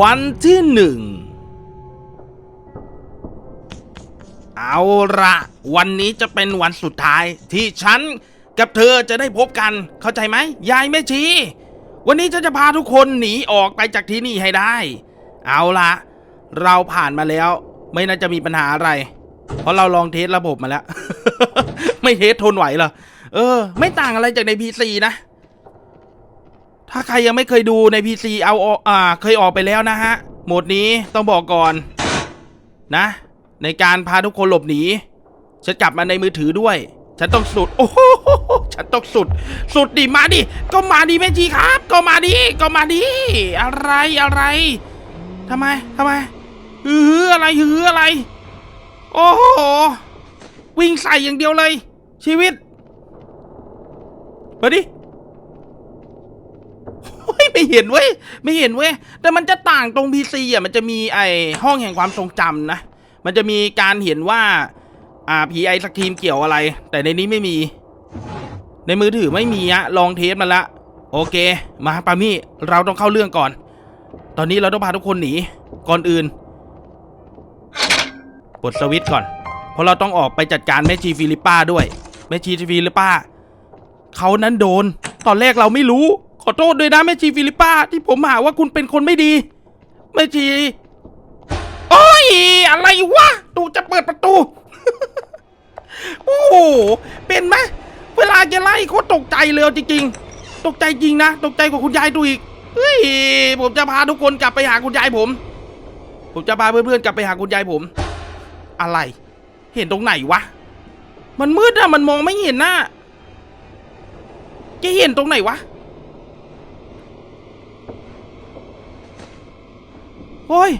วันที่หนึ่ง เอาละวันนี้จะเป็นวันสุดท้ายที่ฉันกับเธอจะได้พบกัน เข้าใจไหมยายแม่ชีวันนี้ฉันจะพาทุกคนหนีออกไปจากที่นี่ให้ได้ เอาละเราผ่านมาแล้ว ไม่น่าจะมีปัญหาอะไร เพราะเราลองเทสระบบมาแล้ว ไม่เทสทนไหวเหรอเออ ไม่ต่างอะไรจากใน PC นะ ถ้าใครยังไม่เคยดูใน PC เอาออกอ่าเคยออกไปแล้วนะฮะ โหมดนี้ต้องบอกก่อนนะ ในการพาทุกคนหลบหนี ฉันกลับมาในมือถือด้วย ฉันต้องสุด โอ้โหฉันต้องสุด สุดดิมาดิ ก็มาดิแม่จีครับ ก็มาดิ ก็มาดิ อะไรอะไรทำไมทำไมฮืออะไรฮืออะไร โอ้โห วิ่งใส่อย่างเดียวเลย ชีวิต มาดิ ไม่เห็นเว้ยไม่เห็นเว้ยแต่มันจะต่างตรง PC อะมันจะมีไอห้องแห่งความทรงจำนะ มันจะมีการเห็นว่า อ่าผีไอสกรีมเกี่ยวอะไร แต่ในนี้ไม่มี ในมือถือไม่มีอะลองเทสมาละ โอเค มาปามี่เราต้องเข้าเรื่องก่อน ตอนนี้เราต้องพาทุกคนหนีก่อนอื่นปลดสวิตช์ก่อน เพราะเราต้องออกไปจัดการแม่ชีฟิลิปป้าด้วยแม่ชีฟิลิปป้าเขานั้นโดน ตอนแรกเราไม่รู้ ขอโทษด้วยนะแม่ชีฟิลิปป้าที่ผมหาว่าคุณเป็นคนไม่ดี แม่ชี โอ้ย อะไรวะตูจะเปิดประตู โอ้โห เป็นไหมเวลาแกไล่โคตรตกใจเลยจริงๆ ตกใจจริงนะ ตกใจกว่าคุณยายตูอีก เฮ้ย ผมจะพาทุกคนกลับไปหาคุณยายผม ผมจะพาเพื่อนๆกลับไปหาคุณยายผม อะไร เห็นตรงไหนวะ มันมืดอะมันมองไม่เห็นน่ะแกเห็นตรงไหนวะ โอ้ย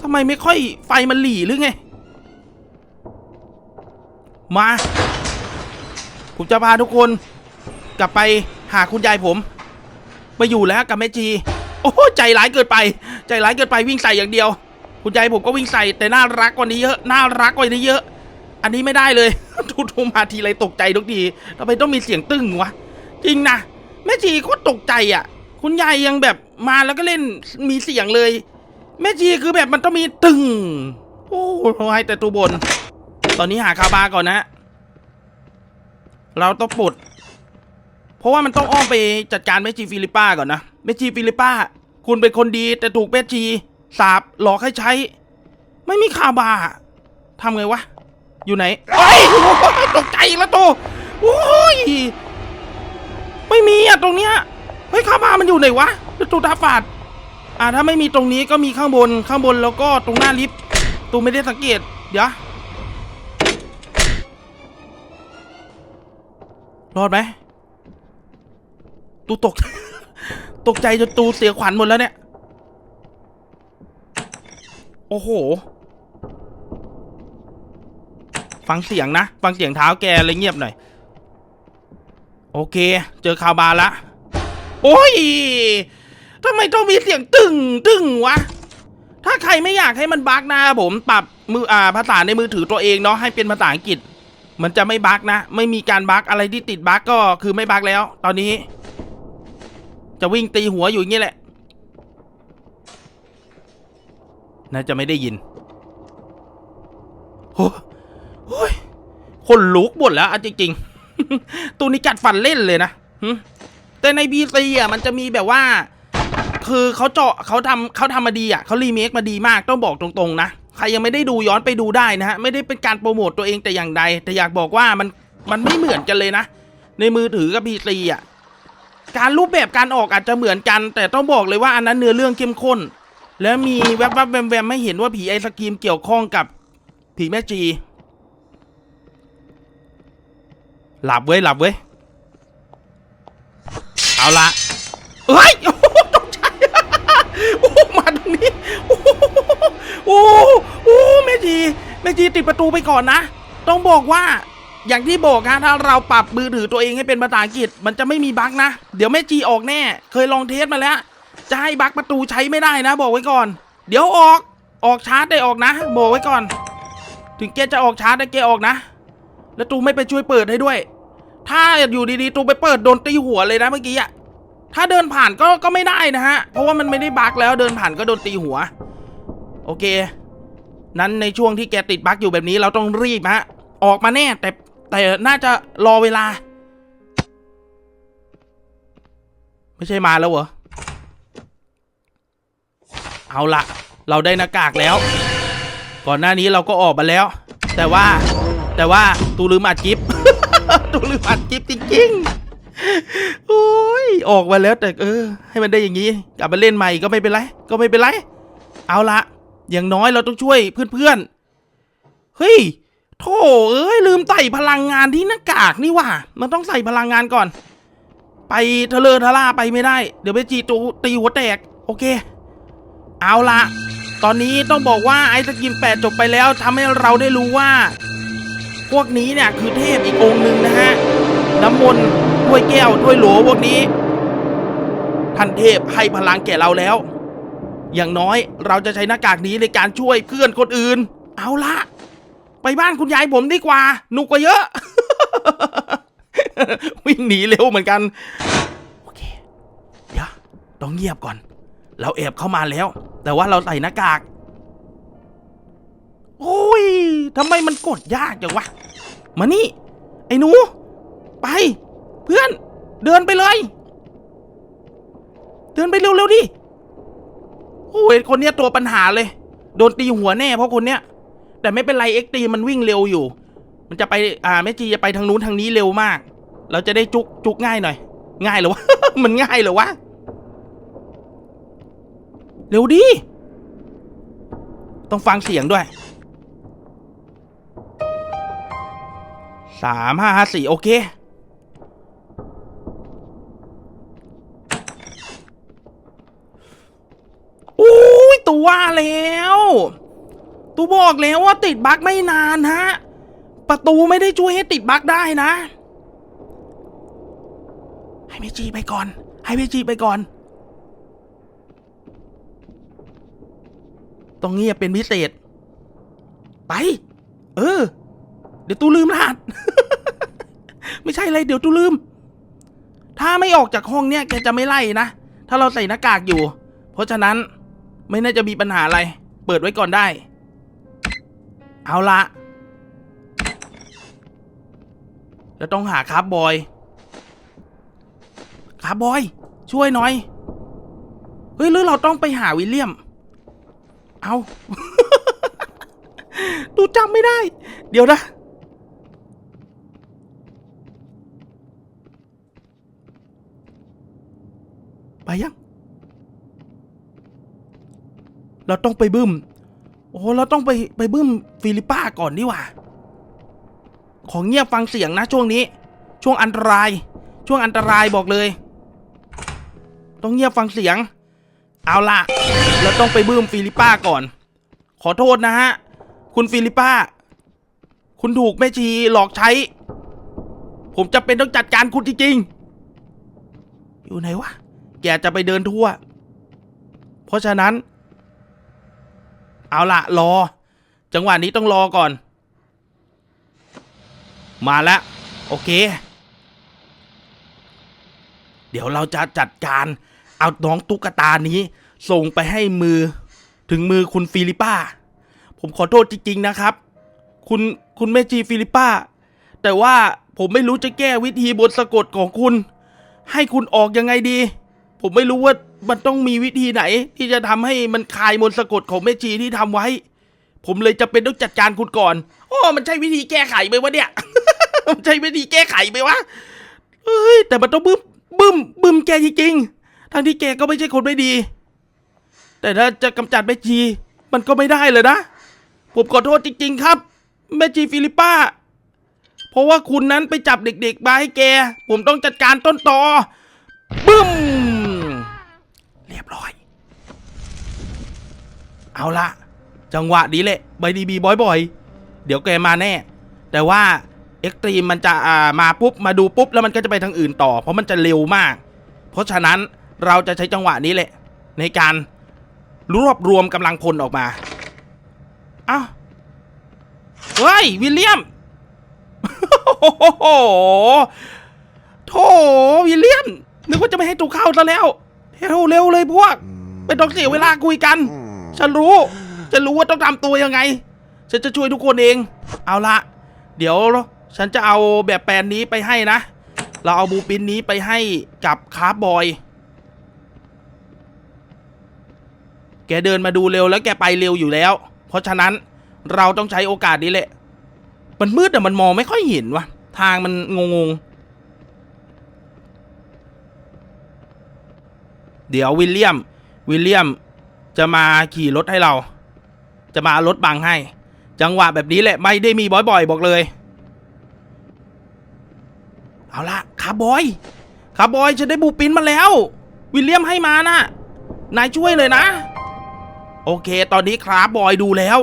ทำไมไม่ค่อยไฟมันหลีหรือไง มา ผมจะพาทุกคน กลับไปหาคุณยายผมมาอยู่แล้วกับแม่จี โอ้โหใจร้ายเกินไป ใจร้ายเกินไปวิ่งใส่อย่างเดียว คุณยายผมก็วิ่งใส่แต่น่ารักกว่านี้เยอะ น่ารักกว่านี้เยอะ อันนี้ไม่ได้เลยทุกทุกมาทีไรตกใจทุกทีทำไมต้องมีเสียงตึ้งวะ จริงนะแม่จีโคตรตกใจอะ คุณยายยังแบบ มาแล้วก็เล่นมีเสียงเลย แม่จีคือแบบมันต้องมีตึงโอ้ให้แต่ตัวบน ตอนนี้หาคาบาก่อนนะ เราต้องปลดเพราะว่ามันต้องอ้อมไปจัดการแม่จีฟิลิปป้าก่อนนะแม่จีฟิลิปป้า คุณเป็นคนดีแต่ถูกแม่จีสาบหลอกให้ใช้ ไม่มีคาบาทำไงวะ อยู่ไหนเอ้ยตกใจแล้วตัวโอ้ยไม่มีอะตรงเนี้ยเฮ้ยคาบามันอยู่ไหนวะ ตูตาฝาด อ่าถ้าไม่มีตรงนี้ก็มีข้างบนข้างบนแล้วก็ตรงหน้าลิฟต์ตูไม่ได้สังเกต เดี๋ยว รอดไหมตูตก ตกใจจนตูเสียขวัญหมดแล้วเนี่ย โอ้โห ฟังเสียงนะ ฟังเสียงเท้าแกเลยเงียบหน่อย โอเค เจอคาบาละ โอ้ย ทำไมต้องมีเสียงตึงตึงวะ ถ้าใครไม่อยากให้มันบั๊กนะผมปรับมืออ่าภาษาในมือถือตัวเองเนาะให้เป็นภาษาอังกฤษ มันจะไม่บั๊กนะ ไม่มีการบั๊กอะไรที่ติดบั๊กก็คือไม่บั๊กแล้ว ตอนนี้ จะวิ่งตีหัวอยู่อย่างนี้แหละน่าจะไม่ได้ยินโอ้ยคนลุกหมดแล้วเอาจริงๆตัวนี้กัดฟันเล่นเลยนะแต่ในบีซีอะมันจะมีแบบว่า คือเขาเจาะเขาทำเขาทำมาดีอะเขารีเมคมาดีมากต้องบอกตรงๆนะใครยังไม่ได้ดูย้อนไปดูได้นะฮะไม่ได้เป็นการโปรโมตตัวเองแต่อย่างใด แต่อยากบอกว่ามันมันไม่เหมือนกันเลยนะ ในมือถือกับพีซีอะการรูปแบบการออกอาจจะเหมือนกัน แต่ต้องบอกเลยว่าอันนั้นเนื้อเรื่องเข้มข้น แล้วมีแวบๆแวมๆไม่เห็นว่าผีไอศกรีมเกี่ยวข้องกับผีแม่จี หลับเว้ยหลับเว้ยเอาละเฮ้ย จีแม่จีติดประตูไปก่อนนะ ต้องบอกว่าอย่างที่บอกนะถ้าเราปรับมือถือตัวเองให้เป็นภาษาอังกฤษ มันจะไม่มีบั๊กนะ เดี๋ยวแม่จีออกแน่ เคยลองเทสมาแล้ว จะให้บั๊กประตูใช้ไม่ได้นะ บอกไว้ก่อน เดี๋ยวออกออกชาร์จได้ออกนะ บอกไว้ก่อน ถึงแกจะออกชาร์จได้แกออกนะ แล้วตูไม่ไปช่วยเปิดให้ด้วย ถ้าอยู่ดีๆตูไปเปิดโดนตีหัวเลยนะเมื่อกี้อะถ้าเดินผ่านก็ก็ไม่ได้นะฮะ เพราะว่ามันไม่ได้บั๊กแล้วเดินผ่านก็โดนตีหัว โอเค นั้นในช่วงที่แกติดบั๊กอยู่แบบนี้เราต้องรีบฮะออกมาแน่ แต่แต่น่าจะรอเวลา ไม่ใช่มาแล้วเหรอ เอาละเราได้หน้ากากแล้ว ก่อนหน้านี้เราก็ออกมาแล้ว แต่ว่าแต่ว่าตูลืมอัดกิฟตูลืมอัดกิฟจริงๆโอ้ยออกมาแล้วแต่เออ ให้มันได้อย่างนี้ กลับมาเล่นใหม่ก็ไม่เป็นไร ก็ไม่เป็นไร เอาละ อย่างน้อยเราต้องช่วยเพื่อนๆ เฮ้ยโธ่เอ้ยลืมใส่พลังงานที่หน้ากากนี่ว่ามันต้องใส่พลังงานก่อน ไปเทเลทะล่าไปไม่ได้ เดี๋ยวไปจีตูตีหัวแตก โอเค เอาละ ตอนนี้ต้องบอกว่าไอสกินแปดจบไปแล้วทำให้เราได้รู้ว่า พวกนี้เนี่ยคือเทพอีกองค์หนึ่งนะฮะ น้ำมนต์ถ้วยแก้วถ้วยหลวพวกนี้ ท่านเทพให้พลังแก่เราแล้ว อย่างน้อยเราจะใช้หน้ากากนี้ในการช่วยเพื่อนคนอื่น เอาละไปบ้านคุณยายผมดีกว่าหนุกกว่าเยอะ วิ่งหนีเร็วเหมือนกัน โอเค เดี๋ยวต้องเงียบก่อน เราแอบเข้ามาแล้ว แต่ว่าเราใส่หน้ากาก โอ้ยทำไมมันกดยากจังวะ มานี่ ไอ้หนู ไป เพื่อน เดินไปเลย เดินไปเร็วๆดิ โอ้ยคนเนี้ยตัวปัญหาเลย โดนตีหัวแน่เพราะคนเนี้ย แต่ไม่เป็นไรเอ็กตีมันวิ่งเร็วอยู่ มันจะไปอ่าแม่จีจะไปทางนู้นทางนี้เร็วมาก เราจะได้จุกจุกง่ายหน่อย ง่ายเหรอวะ มันง่ายเหรอวะ เร็วดิต้องฟังเสียงด้วยสามห้าห้าสี่โอเค อุ้ยตั ว่าแล้วตูบอกแล้วว่าติดบั๊กไม่นานฮะ ประตูไม่ได้ช่วยให้ติดบั๊กได้นะ ให้เมจีไปก่อน ให้เมจีไปก่อน ต้องเงียบเป็นพิเศษ ไป เออ เดี๋ยวตูลืมรหัส ไม่ใช่อะไร เดี๋ยวตูลืม ถ้าไม่ออกจากห้องเนี่ยแกจะไม่ไล่นะ ถ้าเราใส่หน้ากากอยู่ เพราะฉะนั้น ไม่น่าจะมีปัญหาอะไร เปิดไว้ก่อนได้ เอาละแล้วต้องหาคาร์บบอยคาร์บบอย ช่วยหน่อย เฮ้ยหรือเราต้องไปหาวิลเลียม เอาตูจำไม่ได้ เดี๋ยวนะ ไปยัง เราต้องไปบึ้ม โอ้เราต้องไปไปบึ้มฟิลิปป้าก่อนดีกว่า ของเงียบฟังเสียงนะช่วงนี้ ช่วงอันตราย ช่วงอันตรายบอกเลย ต้องเงียบฟังเสียง เอาล่ะ เราต้องไปบึ้มฟิลิปป้าก่อน ขอโทษนะฮะ คุณฟิลิปป้า คุณถูกแม่ชีหลอกใช้ ผมจะเป็นต้องจัดการคุณจริงๆอยู่ไหนวะ แกจะไปเดินทั่ว เพราะฉะนั้น เอาละรอ จังหวะนี้ต้องรอก่อน มาแล้วโอเค เดี๋ยวเราจะจัดการเอาน้องตุ๊กตานี้ ส่งไปให้มือถึงมือคุณฟิลิป้า ผมขอโทษจริง ๆ นะครับ คุณคุณแม่จีฟิลิป้า แต่ว่าผมไม่รู้จะแก้วิธีบทสะกดของคุณ ให้คุณออกยังไงดี ผมไม่รู้ว่า มันต้องมีวิธีไหน ที่จะทำให้มันคลายมนต์สะกดของแม่จีที่ทำไว้ ผมเลยจะเป็นต้องจัดการคุณก่อนโอ้มันใช่วิธีแก้ไขไหมวะเนี่ย มันใช่วิธีแก้ไขไหมวะเอ้ยแต่มันต้องบึ้มบึ้มบึ้มแกจริงๆทั้งที่แกก็ไม่ใช่คนไม่ดี แต่ถ้าจะกำจัดแม่จีมันก็ไม่ได้เลยนะ ผมขอโทษจริง ๆ ครับ แม่จีฟิลิปป้า เพราะว่าคุณนั้นไปจับเด็กๆมาให้แก ผมต้องจัดการต้นตอบึ้ม เรียบร้อย เอาละจังหวะนี้แหละใบดีบีบ่อยๆ เดี๋ยวแกมาแน่ แต่ว่าเอ็กตรีมมันจะอ่ามาปุ๊บมาดูปุ๊บแล้วมันก็จะไปทางอื่นต่อ เพราะมันจะเร็วมาก เพราะฉะนั้นเราจะใช้จังหวะนี้แหละ ในการรวบรวมกำลังพลออกมาเอ้าเฮ้ย วิลเลียมโอ้โหโถวิลเลียมนึกว่าจะไม่ให้ตูเข้าซะแล้ว เร็วเร็วเลยพวก ไม่ต้องเสียเวลาคุยกัน ฉันรู้ ฉันรู้ว่าต้องทำตัวยังไง ฉันจะช่วยทุกคนเอง เอาละ เดี๋ยวฉันจะเอาแบบแปลนนี้ไปให้นะ เราเอาบูปินนี้ไปให้กับคาร์บอย แกเดินมาดูเร็วแล้วแกไปเร็วอยู่แล้ว เพราะฉะนั้นเราต้องใช้โอกาสนี้แหละ มันมืดแต่มันมองไม่ค่อยเห็นวะทางมันงงๆ เดี๋ยววิลเลียม วิลเลียมจะมาขี่รถให้เรา จะมารถบังให้ จังหวะแบบนี้แหละไม่ได้มีบ่อยๆ บอกเลย เอาละคาร์บอยคาร์บอยฉันได้บูปินมาแล้ว วิลเลียมให้มานะนายช่วยเลยนะ โอเค ตอนนี้คราฟบอยดูแล้ว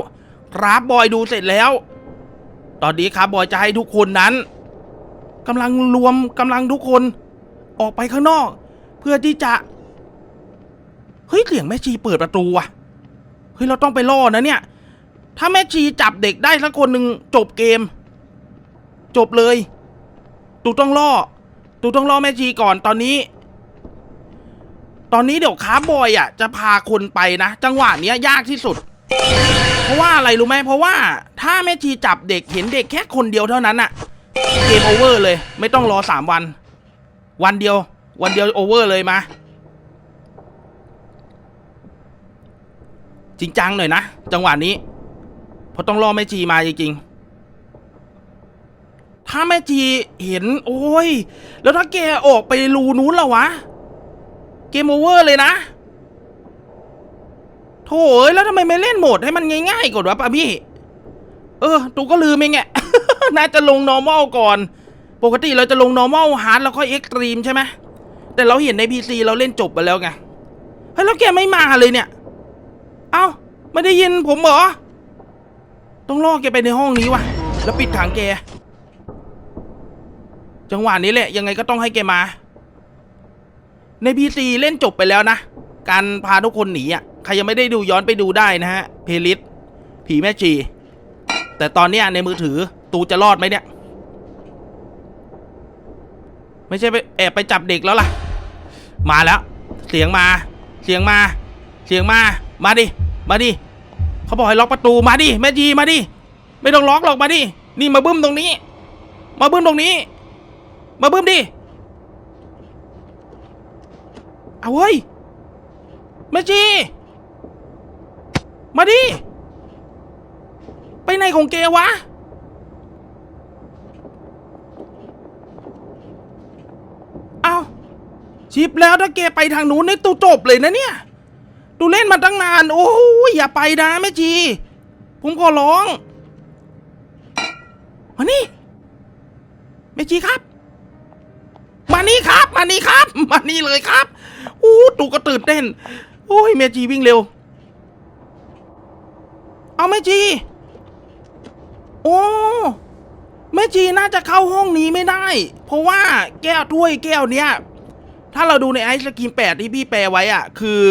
คราฟบอยดูเสร็จแล้ว ตอนนี้คราฟบอยจะให้ทุกคนนั้นกำลังรวมกำลังทุกคนออกไปข้างนอก เพื่อที่จะ เฮ้ยเสียงแม่ชีเปิดประตูว่ะเฮ้ยเราต้องไปล่อนะเนี่ย ถ้าแม่ชีจับเด็กได้สักคนหนึ่งจบเกม จบเลย ตูต้องล่อ ตูต้องล่อแม่ชีก่อนตอนนี้ ตอนนี้เดี๋ยวคาร์บอยอะ จะพาคนไปนะจังหวะเนี้ยยากที่สุด เพราะว่าอะไรรู้ไหมเพราะว่า ถ้าแม่ชีจับเด็กเห็นเด็กแค่คนเดียวเท่านั้นอะเกมโอเวอร์เลย ไม่ต้องรอสามวัน วันเดียว วันเดียวโอเวอร์เลยมา จริงจังหน่อยนะ จังหวะนี้ เพราะต้องรอแม่ชีมาจริงๆถ้าแม่ชีเห็น โอ้ย แล้วถ้าแกออกไปรูนู้นล่ะวะ เกมโอเวอร์เลยนะโถเอ้ยแล้วทำไมไม่เล่นโหมดให้มันง่ายๆก่อนวะป้าพี่ เออ ตูก็ลืมเองแงน่าจะลง normal ก่อน ปกติเราจะลง normal hard แล้วค่อย extreme ใช่ไหมแต่เราเห็นใน PC เราเล่นจบไปแล้วไงเฮ้ยแล้วแกไม่มาเลยเนี่ย เอ้าไม่ได้ยินผมเหรอ ต้องล่อแกไปในห้องนี้วะแล้วปิดขังแก จังหวะนี้แหละ ยังไงก็ต้องให้แกมา ใน PC เล่นจบไปแล้วนะ การพาทุกคนหนีอะ ใครยังไม่ได้ดูย้อนไปดูได้นะฮะ เพลิสผีแม่ชี แต่ตอนนี้ในมือถือ ตูจะรอดไหมเนี่ย ไม่ใช่ไปแอบไปจับเด็กแล้วล่ะ มาแล้ว เสียงมา เสียงมา เสียงมา มาดิ มาดิ เขาบอกให้ล็อกประตู มาดิ แม่ชีมาดิ ไม่ต้องล็อกหรอก มาดิ นี่มาบึ้มตรงนี้ มาบึ้มตรงนี้ มาบึ้มดิ เอาเว้ย แม่จี มาดิ ไปไหนของแกวะ เอาชิปแล้วถ้าแกไปทางนู้นนี่ตูจบเลยนะเนี่ย ตูเล่นมาตั้งนาน โอ้ยอย่าไปนะแม่จี ผมขอร้องมานี่แม่จีครับ มานี่ครับ มานี่ครับ มานี่เลยครับอู้ตูก็ตื่นเต้น โอ้ยแม่จีวิ่งเร็ว เอาแม่จี โอ้แม่จีน่าจะเข้าห้องนี้ไม่ได้ เพราะว่าแก้วถ้วยแก้วเนี้ย ถ้าเราดูในไอซ์สกีมแปดที่พี่แปลไว้อะ คือ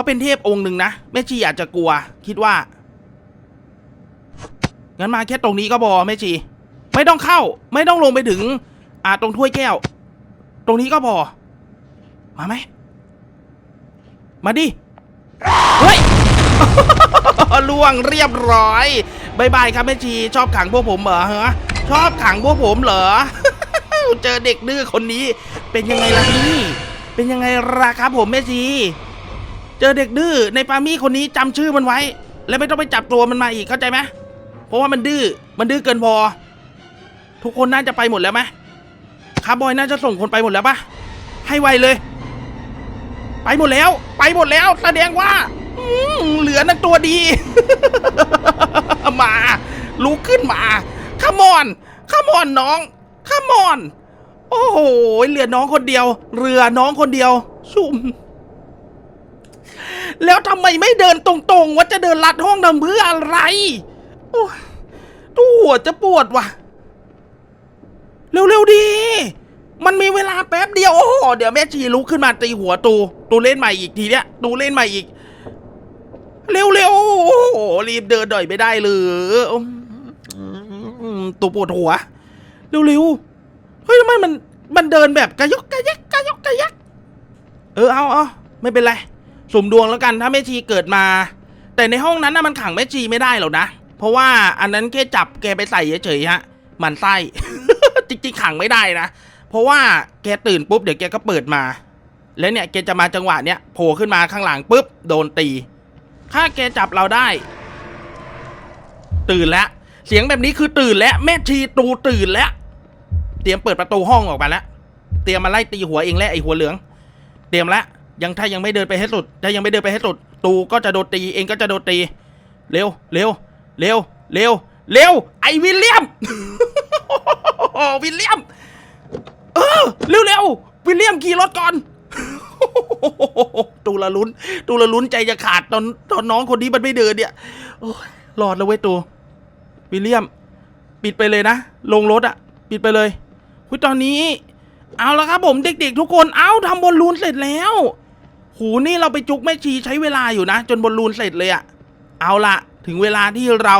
เขาเป็นเทพองค์หนึ่งนะแม่ชีอาจจะกลัว คิดว่า งั้นมาแค่ตรงนี้ก็พอแม่ชี ไม่ต้องเข้า ไม่ต้องลงไปถึง อ่าตรงถ้วยแก้ว ตรงนี้ก็พอ มาไหม มาดิ เฮ้ยล่วงเรียบร้อยบายบายครับแม่ชีชอบขังพวกผมเหรอฮะชอบขังพวกผมเหรอเจอเด็กดื้อคนนี้ เป็นยังไงล่ะพี่ เป็นยังไงล่ะครับผมแม่ชี เจอเด็กดื้อในปามี่คนนี้จำชื่อมันไว้ แล้วไม่ต้องไปจับตัวมันมาอีกเข้าใจไหมเพราะว่ามันดื้อมันดื้อเกินพอ ทุกคนน่าจะไปหมดแล้วไหมคาร์บอยน่าจะส่งคนไปหมดแล้วปะให้ไวเลย ไปหมดแล้ว ไปหมดแล้ว แสดงว่าอืเหลือนั่นตัวดี มาลุกขึ้นมาขมอนขมอนน้องขมอน โอ้โหเหลือน้องคนเดียว เรือน้องคนเดียว ชุ่ม แล้วทำไมไม่เดินตรงๆว่าจะเดินลัดห้องทำเพื่ออะไรโอ้ตู้หัวจะปวดว่ะ เร็วๆดี มันมีเวลาแป๊บเดียว โอ้โห เดี๋ยวแม่ชีลุกขึ้นมาตีหัวตู ตูเล่นใหม่อีกทีเนี้ย ตูเล่นใหม่อีก เร็วๆ โอ้โห รีบเดินหน่อยไม่ได้เลยอืมตูปวดหัว เร็วๆ เฮ้ยทำไมมัน มันเดินแบบกระยกกระยักกระยกกระทะยัก เออเอาเอาไม่เป็นไร สุ่มดวงแล้วกันถ้าแม่ชีเกิดมา แต่ในห้องนั้นน่ะมันขังแม่ชีไม่ได้หรอกนะ เพราะว่าอันนั้นแค่จับแกไปใส่เฉยๆฮะมันไส้จริงๆขังไม่ได้นะ เพราะว่าแกตื่นปุ๊บเดี๋ยวแกก็เปิดมา แล้วเนี่ยแกจะมาจังหวะเนี้ยโผล่ขึ้นมาข้างหลังปุ๊บโดนตีถ้าแกจับเราได้ ตื่นแล้ว เสียงแบบนี้คือตื่นแล้วแม่ชีตูตื่นแล้ว เตรียมเปิดประตูห้องออกมาแล้ว เตรียมมาไล่ตีหัวเองแล้วไอหัวเหลือง เตรียมแล้ว ยังถ้ายังไม่เดินไปให้สุด ถ้ายังไม่เดินไปให้สุด ตูก็จะโดนตีเองก็จะโดนตี เร็ว เร็ว เร็ว เร็ว เร็ว ไอวิลเลียม วิลเลียม เออ เร็วเร็ววิลเลียมขี่รถก่อน ตูละลุ้น ตูละลุ้นใจจะขาดตอนตอนน้องคนนี้มันไม่เดินเนี่ยโอ้ยรอดแล้วเว้ยตูวิลเลียม ปิดไปเลยนะ ลงรถอะปิดไปเลยคุยตอนนี้เอาละครับผมเด็กๆทุกคน เอาทำบอลลูนเสร็จแล้ว หูนี่เราไปจุกแม่ชีใช้เวลาอยู่นะ จนบอลลูนเสร็จเลยอะเอาละถึงเวลาที่เรา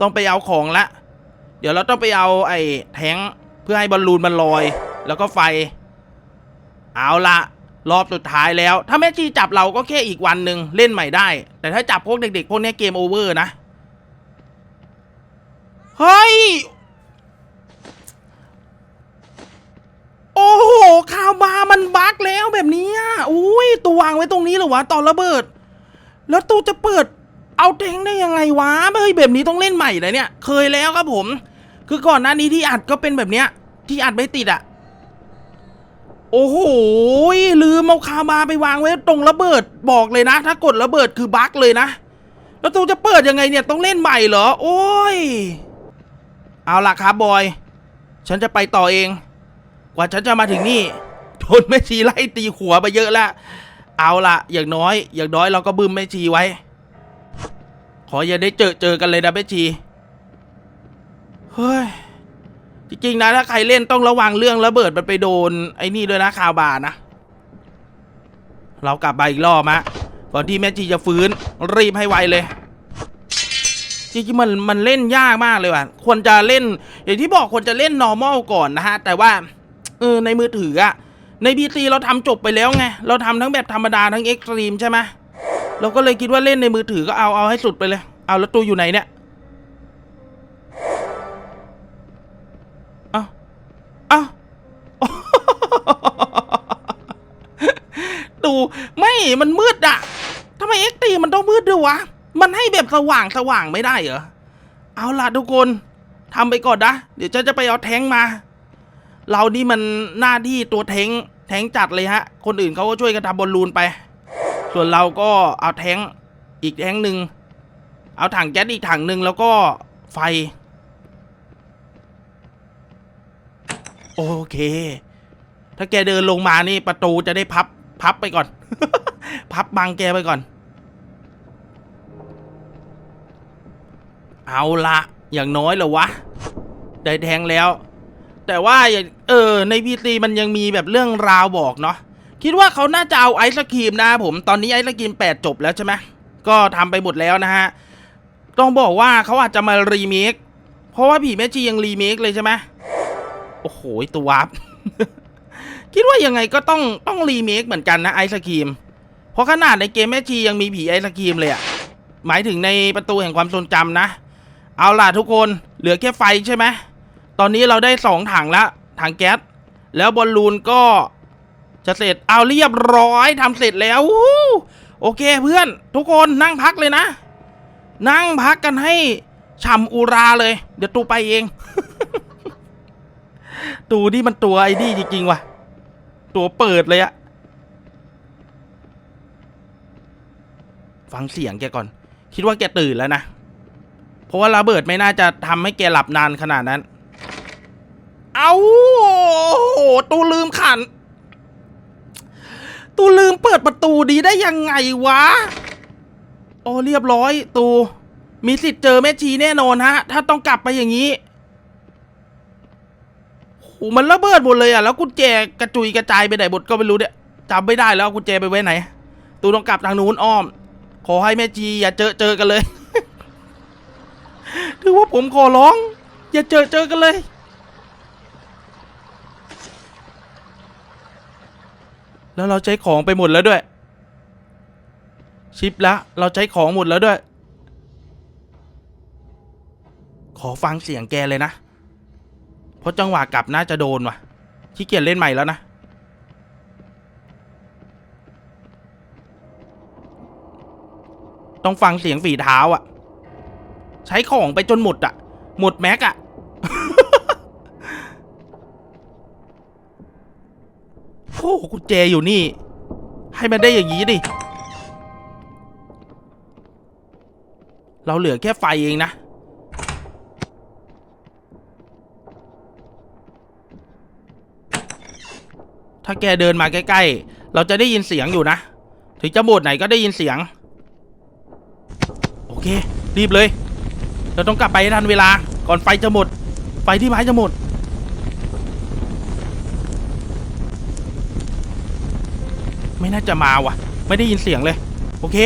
ต้องไปเอาของละ เดี๋ยวเราต้องไปเอาไอ้แทงเพื่อให้บอลลูนมันลอย แล้วก็ไฟ เอาละรอบสุดท้ายแล้ว ถ้าแม่ชีจับเราก็แค่อีกวันหนึ่งเล่นใหม่ได้ แต่ถ้าจับพวกเด็กๆ พวกนี้เกมโอเวอร์นะ เฮ้ย โอ้โหข่าวบาร์มันบั๊กแล้วแบบนี้อุ้ยตัววางไว้ตรงนี้เหรอวะตอนระเบิด แล้วตู้จะเปิดเอาเทงได้ยังไงวะเฮ้ยแบบนี้ต้องเล่นใหม่เลยเนี่ย เคยแล้วครับผม คือก่อนหน้านี้ที่อัดก็เป็นแบบเนี้ย ที่อัดไม่ติดอะโอ้โหลืมเอาคาบาร์ไปวางไว้ตรงระเบิดบอกเลยนะ ถ้ากดระเบิดคือบั๊กเลยนะ แล้วตู้จะเปิดยังไงเนี่ยต้องเล่นใหม่เหรอ โอ้ย เอาล่ะครับบอย ฉันจะไปต่อเอง ว่าฉันจะมาถึงนี่โดนแม่ชีไล่ตีหัวไปเยอะแล้วเอาละอย่างน้อย อย่างน้อยเราก็บึ้มแม่ชีไว้ ขออย่าได้เจอเจอกันเลยนะแม่ชีเฮ้ยจริงๆนะถ้าใครเล่นต้องระวังเรื่องระเบิดมันไปโดนไอ้นี่ด้วยนะคาวบาร์นะเรากลับมาอีกรอบมะก่อนที่แม่จีจะฟื้นรีบให้ไวเลยจริงๆมันมันเล่นยากมากเลยว่ะควรจะเล่น อย่างที่บอกควรจะเล่น normal ก่อนนะฮะ แต่ว่า เออในมือถืออะใน PC เราทำจบไปแล้วไง เราทำทั้งแบบธรรมดาทั้งเอ็กซ์ตรีมใช่ไหมเราก็เลยคิดว่าเล่นในมือถือก็เอาเอาให้สุดไปเลย เอาแล้วตัวอยู่ไหนเนี่ยเอาเอาดูไม่มันมืดอะทำไมเอ็กตีมันต้องมืดด้วยวะ มันให้แบบสว่างสว่างไม่ได้เหรอ เอาล่ะทุกคนทำไปก่อนนะ เดี๋ยวฉันจะไปเอาแท้งมา เรานี่มันหน้าที่ตัวแท้งแท้งจัดเลยฮะ คนอื่นเขาก็ช่วยกันทำบอลลูนไป ส่วนเราก็เอาแท้งอีกแท้งหนึ่งเอาถังแก๊สอีกถังหนึ่งแล้วก็ไฟ โอเค ถ้าแกเดินลงมานี่ประตูจะได้พับ พับไปก่อน พับบังแกไปก่อน เอาละอย่างน้อยเหรอวะ ได้แทงแล้ว แต่ว่าอย่างเออในพีซีมันยังมีแบบเรื่องราวบอกเนาะคิดว่าเขาน่าจะเอาไอศครีมนะผมตอนนี้ไอศครีมแปดจบแล้วใช่ไหมก็ทำไปหมดแล้วนะฮะ ต้องบอกว่าเขาอาจจะมารีเมคเพราะว่าผีแม่ชียังรีเมคเลยใช่ไหมโอ้โหตัววับคิดว่ายังไงก็ต้องต้องรีเมคเหมือนกันนะไอศครีมเพราะขนาดในเกมแม่ชียังมีผีไอศครีมเลยอะหมายถึงในประตูแห่งความทรงจำนะ เอาล่ะทุกคนเหลือแค่ไฟใช่ไหม ตอนนี้เราได้สองถังแล้วถังแก๊ส แล้วบอลลูนก็จะเสร็จเอาเรียบร้อยทำเสร็จแล้วโอเคเพื่อน ทุกคนนั่งพักเลยนะ นั่งพักกันให้ฉ่ำอุราเลย เดี๋ยวตูไปเอง ตูนี่มันตัวไอ้นี่จริงๆว่ะ ตัวเปิดเลยอะฟังเสียงแกก่อน คิดว่าแกตื่นแล้วนะ เพราะว่าระเบิดไม่น่าจะทำให้แกหลับนานขนาดนั้น เอาโอ้โหตูลืมขัน ตูลืมเปิดประตูดีได้ยังไงวะ โอ้เรียบร้อย ตู มีสิทธิ์เจอแม่ชีแน่นอนฮะ ถ้าต้องกลับไปอย่างนี้โอ้มันระเบิดหมดเลยอะ แล้วกุญแจกระจุยกระจายไปไหนหมดก็ไม่รู้เนี่ยจำไม่ได้แล้วกุญแจไปไว้ไหน ตูต้องกลับทางนู้นอ้อม ขอให้แม่จีอย่าเจอเจอกันเลย ถือว่าผมขอร้อง อย่าเจอเจอกันเลย แล้วเราใช้ของไปหมดแล้วด้วย ชิปละ เราใช้ของหมดแล้วด้วย ขอฟังเสียงแกเลยนะ เพราะจังหวะกลับน่าจะโดนว่ะขี้เกียจเล่นใหม่แล้วนะ ต้องฟังเสียงฝีเท้าอะ ใช้ของไปจนหมดอะ หมดแม็กอะ โอ้โหกุญแจอยู่นี่ ให้มันได้อย่างนี้ดิ เราเหลือแค่ไฟเองนะ ถ้าแกเดินมาใกล้ ๆ เราจะได้ยินเสียงอยู่นะ ถึงจะโหมดไหนก็ได้ยินเสียง โอเค รีบเลย เราต้องกลับไปให้ทันเวลา ก่อนไฟจะหมด ไฟที่ไม้จะหมด ไม่น่าจะมาว่ะ ไม่ได้ยินเสียงเลย โอเค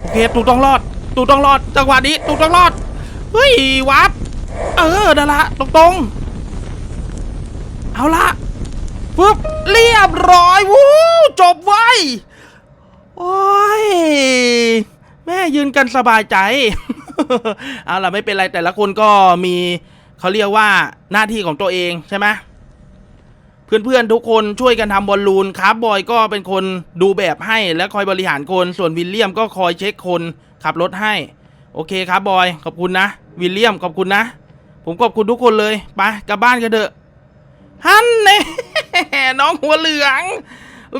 โอเค ตูต้องรอด ตูต้องรอด จังหวะนี้ ตูต้องรอด เฮ้ย วับ เออนั่นละตรงตรงๆเอาละปึ๊บ เรียบร้อย วู้ จบไว้ โอ้ย แม่ยืนกันสบายใจ เอาล่ะ ไม่เป็นไรแต่ละคนก็มีเขาเรียกว่าหน้าที่ของตัวเองใช่ไหม เพื่อนๆทุกคนช่วยกันทำบอลลูนครับบอยก็เป็นคนดูแบบให้และคอยบริหารคน ส่วนวิลเลียมก็คอยเช็คคนขับรถให้ โอเคครับบอยขอบคุณนะ วิลเลียมขอบคุณนะ ผมขอบคุณทุกคนเลยไปกลับบ้านกันเถอะฮันเน่น้องหัวเหลือง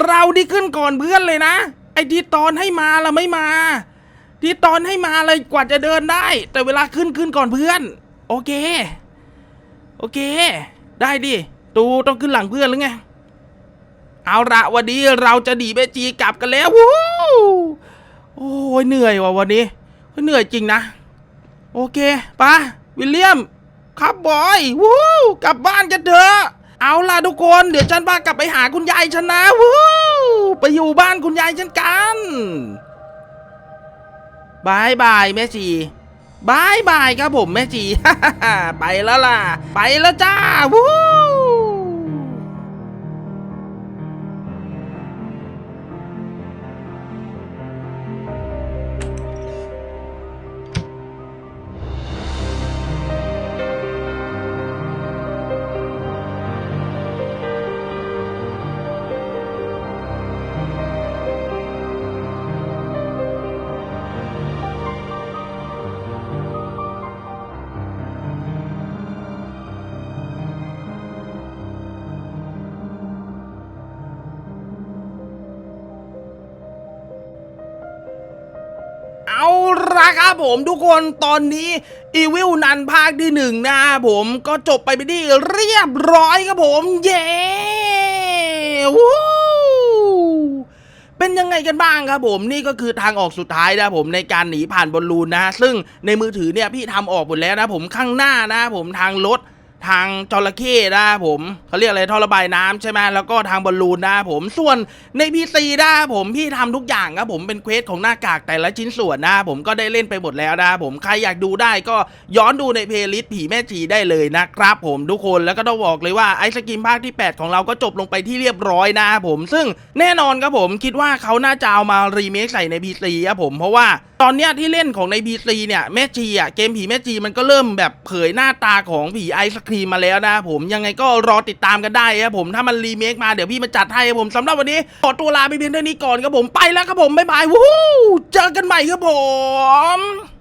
เราที่ขึ้นก่อนเพื่อนเลยนะ ไอ้ที่ตอนให้มาเราไม่มาที่ตอนให้มาเลยกว่าจะเดินได้ แต่เวลาขึ้นขึ้นก่อนเพื่อน โอเค โอเค ได้ดิ ตูต้องขึ้นหลังเพื่อนหรือไง เอาละวันนี้เราจะดีเบจีกลับกันแล้ววู้โอ้ยเหนื่อยว่ะวันนี้เหนื่อยจริงนะ โอเคปะวิลเลียม ครับบอยวู้กลับบ้านกันเถอะเอาล่ะทุกคนเดี๋ยวฉันพากลับไปหาคุณยายฉันนะวู้ไปอยู่บ้านคุณยายฉันกันบายบายแม่ชีบายบายครับผมแม่ชีไปแล้วล่ะ ไปแล้วจ้าวู้ ละครับผมทุกคนตอนนี้อีวิลนันภาคที่หนึ่งนะครับผมก็จบไปไปที่เรียบร้อยครับผม เย้วู้เป็นยังไงกันบ้างครับผมนี่ก็คือทางออกสุดท้ายนะผมในการหนีผ่านบอลลูนนะ ซึ่งในมือถือเนี่ยพี่ทำออกหมดแล้วนะผมข้างหน้านะผมทางรถ ทางจระเข้นะผมเขาเรียกอะไรท่อระบายน้ำใช่ไหมแล้วก็ทางบอลลูนนะผมส่วนในพีซีนะผมพี่ทำทุกอย่างครับผมเป็นเควสของหน้ากากแต่ละชิ้นส่วนนะผมก็ได้เล่นไปหมดแล้วนะผมใครอยากดูได้ก็ย้อนดูในเพลย์ลิสต์ผีแม่จีได้เลยนะครับผมทุกคนแล้วก็ต้องบอกเลยว่าไอสกิมภาคที่ 8 ของเราก็จบลงไปที่เรียบร้อยนะผม ซึ่งแน่นอนครับผมคิดว่าเขาน่าจะเอามารีเมคใส่ใน PC ครับผมเพราะว่าตอนเนี้ยที่เล่นของใน PC เนี่ยแม่จีอะเกมผีแม่จีมันก็เริ่มแบบเผยหน้าตาของผีไอศครีมมาแล้วนะผมยังไงก็รอติดตามกันได้ครับผมถ้ามันรีเมคมาเดี๋ยวพี่มาจัดให้ครับผมสำหรับวันนี้ขอตัวลาไปเพียงเท่านี้ก่อนครับผมไปแล้วครับผมบ๊ายบายวู้เจอกันใหม่ครับผม